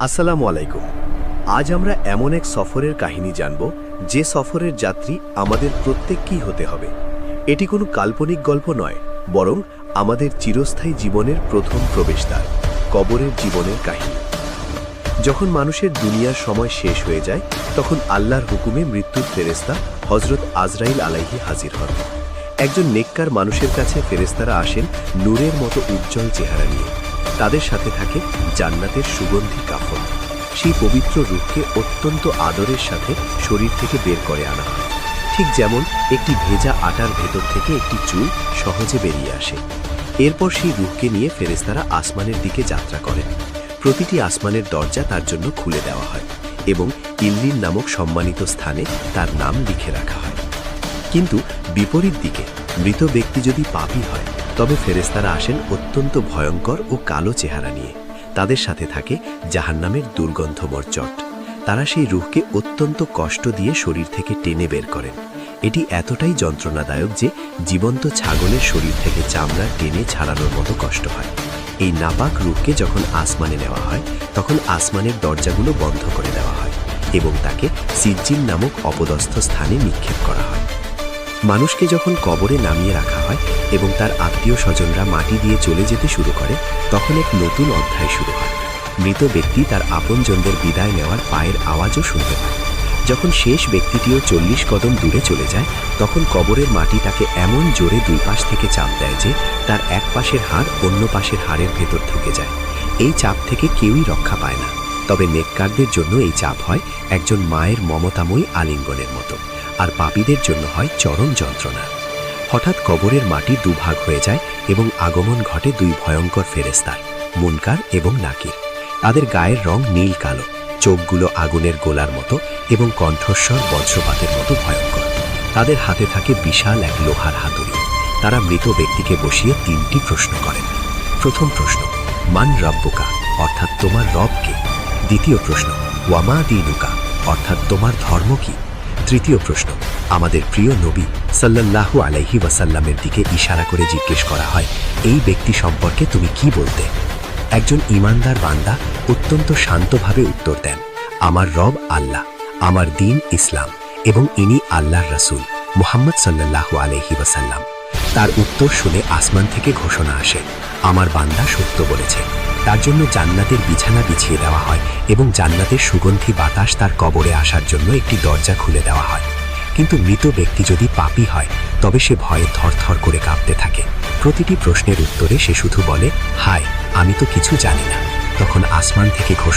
আসসালামু আলাইকুম। আজ আমরা এমন এক সফরের কাহিনী জানব, যে সফরের যাত্রী আমাদের প্রত্যেককেই হতে হবে। এটি কোনো কাল্পনিক গল্প নয়, বরং আমাদের চিরস্থায়ী জীবনের প্রথম প্রবেশদ্বার, কবরের জীবনের কাহিনী। যখন মানুষের দুনিয়ার সময় শেষ হয়ে যায়, তখন আল্লাহর হুকুমে মৃত্যুর ফেরেস্তা হজরত আজরাইল আলাইহি হাজির হন। একজন নেককার মানুষের কাছে ফেরেস্তারা আসেন নূরের মতো উজ্জ্বল চেহারা নিয়ে। তাদের সাথে থাকে জান্নাতের সুগন্ধি কাফন। সেই পবিত্র রূপকে অত্যন্ত আদরের সাথে শরীর থেকে বের করে আনা হয়। ঠিক যেমন একটি ভেজা আটার ভেতর থেকে একটি চুল সহজে বেরিয়ে আসে। এরপর সেই রূপকে নিয়ে ফেরেস্তারা আসমানের দিকে যাত্রা করেন। প্রতিটি আসমানের দরজা তার জন্য খুলে দেওয়া হয় এবং ইল্লিন নামক সম্মানিত স্থানে তার নাম লিখে রাখা হয়। কিন্তু বিপরীত দিকে মৃত ব্যক্তি যদি পাপি হয় তবে ফেরেস্তারা আসেন অত্যন্ত ভয়ঙ্কর ও কালো চেহারা নিয়ে। তাদের সাথে থাকে জাহান্নামের দুর্গন্ধমর চট। তারা সেই রুহকে অত্যন্ত কষ্ট দিয়ে শরীর থেকে টেনে বের করেন। এটি এতটাই যন্ত্রণাদায়ক যে জীবন্ত ছাগলের শরীর থেকে চামড়া টেনে ছাড়ানোর মতো কষ্ট হয়। এই নাপাক রূপকে যখন আসমানে নেওয়া হয়, তখন আসমানের দরজাগুলো বন্ধ করে দেওয়া হয় এবং তাকে সিজ্জিন নামক অপদস্থ স্থানে নিক্ষেপ করা হয়। মানুষকে যখন কবরে নামিয়ে রাখা হয় এবং তার আত্মীয় স্বজনরা মাটি দিয়ে চলে যেতে শুরু করে, তখন এক নতুন অধ্যায় শুরু হয়। মৃত ব্যক্তি তার আপনজনদের বিদায় নেওয়ার পায়ের আওয়াজও শুনতে পায়। যখন শেষ ব্যক্তিটিও চল্লিশ কদম দূরে চলে যায়, তখন কবরের মাটি তাকে এমন জোরে দুই পাশ থেকে চাপ দেয় যে তার এক পাশের হাড় অন্য পাশের হাড়ের ভেতর ঢুকে যায়। এই চাপ থেকে কেউই রক্ষা পায় না। তবে নেককারদের জন্য এই চাপ হয় একজন মায়ের মমতাময়ী আলিঙ্গনের মতো। আর পাপীদের জন্য হয় চরম যন্ত্রণা। হঠাৎ কবরের মাটি দুভাগ হয়ে যায় এবং আগমন ঘটে দুই ভয়ঙ্কর ফেরেস্তার মুনকার এবং নাকির। তাদের গায়ের রং নীল কালো, চোখগুলো আগুনের গোলার মতো এবং কণ্ঠস্বর বজ্রপাতের মতো ভয়ঙ্কর। তাদের হাতে থাকে বিশাল এক লোহার হাতুড়ি। তারা মৃত ব্যক্তিকে বসিয়ে তিনটি প্রশ্ন করেন। প্রথম প্রশ্ন, মান রব্বুকা? অর্থাৎ তোমার রব কে? দ্বিতীয় প্রশ্ন, ওয়ামা দিনুকা? অর্থাৎ তোমার ধর্ম কি? তৃতীয় প্রশ্ন। আমাদের প্রিয় নবী সাল্লাল্লাহু আলাইহি ওয়াসাল্লামের দিকে ইশারা করে জিজ্ঞেস করা হয়, এই ব্যক্তি সম্পর্কে তুমি কি বলতে? একজন ইমানদার বান্দা অত্যন্ত শান্তভাবে উত্তর দেন, আমার রব আল্লাহ, আমার দিন ইসলাম এবং ইনি আল্লাহর রাসুল, মোহাম্মদ সাল্লাল্লাহু আলহি ওয়াসাল্লাম। তার উত্তর শুনে আসমান থেকে ঘোষণা আসে। আমার বান্দা সত্য বলেছে। তার জন্য জান্নাতের বিছানা বিছিয়ে দেওয়া হয় এবং জান্নাতের সুগন্ধি বাতাস তার কবরে আসার জন্য একটি দরজা খুলে দেওয়া হয়। কিন্তু মৃত ব্যক্তি যদি পাপি হয়, তবে সে ভয়ে থরথর করে কাঁপতে থাকে। প্রতিটি প্রশ্নের উত্তরে সে শুধু বলে, হায়, আমি তো কিছু জানি না। তখন আসমান থেকে ঘোষণা